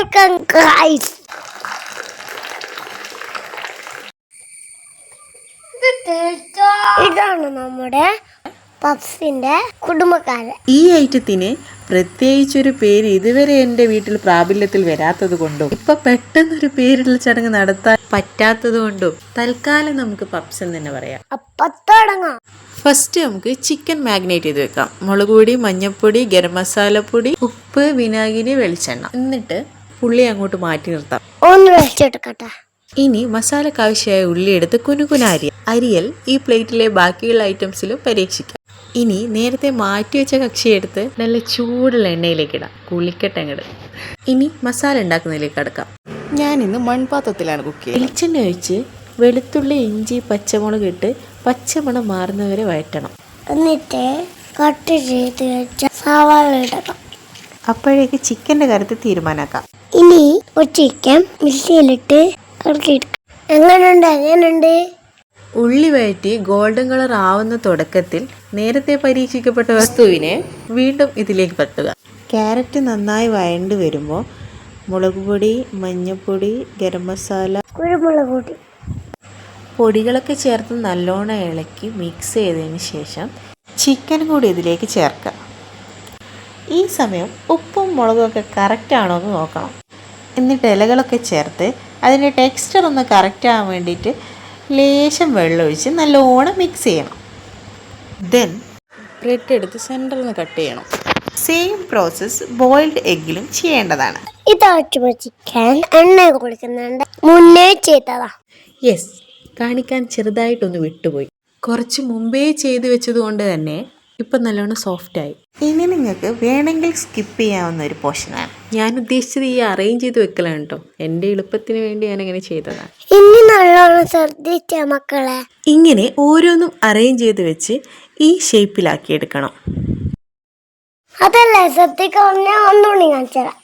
Welcome guys ഇതാണ് നമ്മുടെ പപ്സിന്റെ കുടുംബക്കാരൻ ഈ ഐറ്റത്തിന് പ്രത്യേകിച്ചൊരു പേര് ഇതുവരെ എന്റെ വീട്ടിൽ പ്രാബല്യത്തിൽ വരാത്തത് കൊണ്ടും ഇപ്പൊ പെട്ടെന്നൊരു പേരിടൽ ചടങ്ങ് നടത്താൻ പറ്റാത്തത് കൊണ്ടും തൽക്കാലം നമുക്ക് പപ്സ് എന്ന് തന്നെ പറയാം. തുടങ്ങാം. ഫസ്റ്റ് നമുക്ക് ചിക്കൻ മാഗ്നേറ്റ് ചെയ്ത് വെക്കാം. മുളക് പൊടി മഞ്ഞൾപ്പൊടി ഗരം മസാലപ്പൊടി ഉപ്പ് വിനാഗിരി വെളിച്ചെണ്ണ. എന്നിട്ട് പുള്ളി അങ്ങോട്ട് മാറ്റി നിർത്താം. ഒന്ന് വെച്ചെടുക്കട്ടെ ഇനി മസാലക്കാവശ്യമായ ഉള്ളി എടുത്ത് കുനുകുന അരിയ അരിയൽ ഈ പ്ലേറ്റിലെ ബാക്കിയുള്ള ഐറ്റംസിലും പരീക്ഷിക്കാം. ഇനി നേരത്തെ മാറ്റി വെച്ച കക്ഷി എടുത്ത് നല്ല ചൂടുള്ള എണ്ണയിലേക്ക് ഇടാം. കുളിക്കട്ടെ അങ്ങട്. ഇനി മസാല ഉണ്ടാക്കുന്നതിലേക്ക് കടക്കാം. ഞാൻ ഇന്ന് മൺപാത്രത്തിലാണ് കുക്ക് ചെയ്യുന്നത്. വെളിച്ചെണ്ണ ഒഴിച്ച് വെളുത്തുള്ളി ഇഞ്ചി പച്ചമുളക് ഇട്ട് പച്ചമണം മാറുന്നവരെ വഴറ്റണം. എന്നിട്ട് കട്ട് ചെയ്ത് വെച്ച സവാള ഇടണം. അപ്പോഴേക്ക് ചിക്കന്റെ കാര്യത്തിൽ തീരുമാനമാക്കാം ഇനി ഒരു ചിക്കൻ മിക്സിയിലിട്ട് എങ്ങനെയുണ്ട് എങ്ങനെയുണ്ട് ഉള്ളി വഴറ്റി ഗോൾഡൻ കളർ ആവുന്ന തുടക്കത്തിൽ നേരത്തെ പരീക്ഷിക്കപ്പെട്ട വസ്തുവിനെ വീണ്ടും ഇതിലേക്ക് പറ്റുക ക്യാരറ്റ് നന്നായി വഴണ്ട് വരുമ്പോൾ മുളക് പൊടി മഞ്ഞൾപ്പൊടി ഗരം മസാല കുരുമുളക് പൊടി. പൊടികളൊക്കെ ചേർത്ത് നല്ലോണം ഇളക്കി മിക്സ് ചെയ്തതിന് ശേഷം ചിക്കൻ കൂടി ഇതിലേക്ക് ചേർക്കുക ഈ സമയം ഉപ്പും മുളകും ഒക്കെ കറക്റ്റ് ആണോ എന്ന് നോക്കണം. എന്നിട്ട് ഇലകളൊക്കെ ചേർത്ത് അതിന്റെ ടെക്സ്ചർ ഒന്ന് കറക്റ്റ് ആവാൻ വേണ്ടിയിട്ട് ലേശം വെള്ളമൊഴിച്ച് നല്ലോണം മിക്സ് ചെയ്യണം. ദെൻ ബ്രെഡ് എടുത്ത് സെന്ററിൽ നിന്ന് കട്ട് ചെയ്യണം. സെയിം പ്രോസസ്സ് ബോയിൽഡ് എഗ്ഗിലും ചെയ്യേണ്ടതാണ്. ചിക്കൻ എണ്ണ കൊടുക്കുന്നുണ്ട്. മുന്നേ ചെയ്തതാ. യെസ് കാണിക്കാൻ ചെറുതായിട്ടൊന്ന് വിട്ടുപോയി. കുറച്ച് മുമ്പേ ചെയ്തു വെച്ചതുകൊണ്ട് തന്നെ ഇപ്പം നല്ലോണം സോഫ്റ്റായി ഇനി നിങ്ങൾക്ക് വേണമെങ്കിൽ സ്കിപ്പ് ചെയ്യാവുന്ന ഒരു പോർഷനാണ് ഞാൻ ഉദ്ദേശിച്ചത് ഈ അറേഞ്ച് ചെയ്ത് വെക്കലാണ് കേട്ടോ എന്റെ എളുപ്പത്തിന് വേണ്ടി ഞാൻ അങ്ങനെ ചെയ്തതാണ് ഇനി നല്ലോണം ശ്രദ്ധിച്ച മക്കളെ. ഇങ്ങനെ ഓരോന്നും അറേഞ്ച് ചെയ്ത് വെച്ച് ഈ ഷേപ്പിലാക്കി എടുക്കണം. അതല്ലേ ശ്രദ്ധിക്കാൻ ഞാൻ ഒന്നുകൂടി കാണിച്ചുതരാം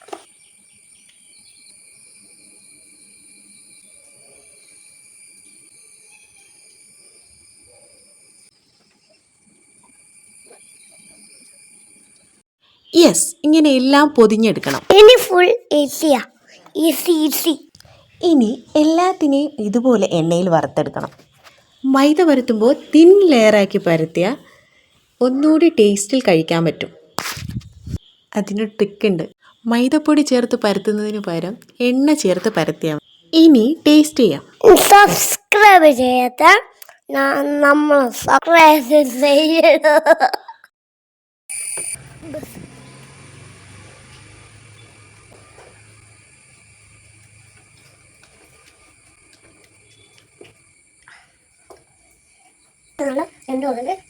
യെസ് ഇങ്ങനെ എല്ലാം പൊതിഞ്ഞെടുക്കണം. ഇനി ഫുൾ ഈസിയാ ഈസി ഈസി ഇനി എല്ലാത്തിനെയും ഇതുപോലെ എണ്ണയിൽ വറുത്തെടുക്കണം. മൈദ പരത്തുമ്പോൾ തിൻ ലെയറാക്കി പരത്തിയ ഒന്നുകൂടി ടേസ്റ്റിൽ കഴിക്കാൻ പറ്റും. അതിന് ട്രിക്കുണ്ട് മൈദപ്പൊടി ചേർത്ത് പരത്തുന്നതിന് പകരം എണ്ണ ചേർത്ത് പരത്തിയാൽ ഇനി ടേസ്റ്റ് ചെയ്യാം. സബ്സ്ക്രൈബ് ചെയ്യാത്ത നമ്മൾ സബ്സ്ക്രൈബ് ചെയ്യണം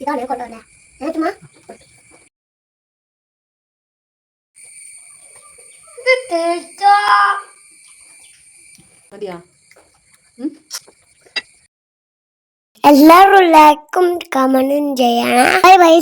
ഇതാണ് കൊണ്ടുവന്നെ. ഏറ്റുമാ മതിയാ. എല്ലാവരും ലൈക്കും കമന്റും ചെയ്യണം. Bye bye